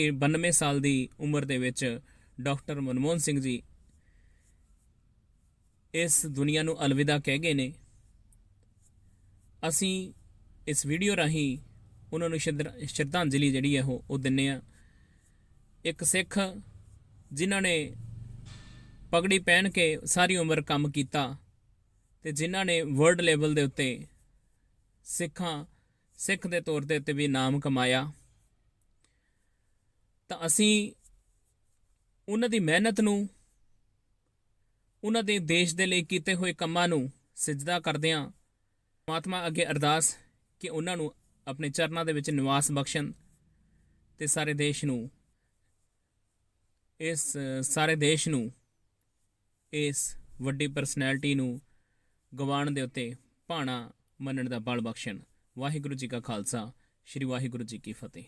ਇਹ 92 ਸਾਲ ਦੀ ਉਮਰ ਦੇ ਵਿੱਚ ਡਾਕਟਰ ਮਨਮੋਹਨ ਸਿੰਘ ਜੀ ਇਸ ਦੁਨੀਆ ਨੂੰ ਅਲਵਿਦਾ ਕਹਿ ਗਏ ਨੇ। ਅਸੀਂ ਇਸ ਵੀਡੀਓ ਰਾਹੀਂ ਉਹਨਾਂ ਨੂੰ ਸ਼ਰਧ- ਸ਼ਰਧਾਂਜਲੀ ਜਿਹੜੀ ਹੈ ਉਹ ਉਹ ਦਿੰਨੇ ਆ ਇੱਕ ਸਿੱਖ ਜਿਨ੍ਹਾਂ ਨੇ ਪਗੜੀ ਪਹਿਨ ਕੇ ਸਾਰੀ ਉਮਰ ਕੰਮ ਕੀਤਾ ਤੇ ਜਿਨ੍ਹਾਂ ਨੇ ਵਰਲਡ ਲੈਵਲ ਦੇ ਉੱਤੇ ਸਿੱਖਾਂ, ਸਿੱਖ ਦੇ ਤੌਰ ਦੇ ਉੱਤੇ ਵੀ ਨਾਮ ਕਮਾਇਆ। ਤਾਂ ਅਸੀਂ ਉਹਨਾਂ ਦੀ ਮਿਹਨਤ ਨੂੰ, ਉਹਨਾਂ ਦੇ ਦੇਸ਼ ਦੇ ਲਈ ਕੀਤੇ ਹੋਏ ਕੰਮਾਂ ਨੂੰ ਸਜਦਾ ਕਰਦੇ ਹਾਂ। ਪਰਮਾਤਮਾ ਅੱਗੇ ਅਰਦਾਸ ਕਿ ਉਹਨਾਂ ਨੂੰ ਆਪਣੇ ਚਰਨਾਂ ਦੇ ਵਿੱਚ ਨਿਵਾਸ ਬਖਸ਼ਣ ਤੇ ਸਾਰੇ ਦੇਸ਼ ਨੂੰ, ਇਸ ਸਾਰੇ ਦੇਸ਼ ਨੂੰ, ਇਸ ਵੱਡੀ ਪਰਸਨੈਲਿਟੀ ਨੂੰ ਗਵਾਉਣ ਦੇ ਉੱਤੇ ਭਾਣਾ ਮੰਨਣ ਦਾ ਬਲ ਬਖਸ਼ਣ। ਵਾਹਿਗੁਰੂ ਜੀ ਕਾ ਖਾਲਸਾ, ਸ੍ਰੀ ਵਾਹਿਗੁਰੂ ਜੀ ਕੀ ਫਤਿਹ।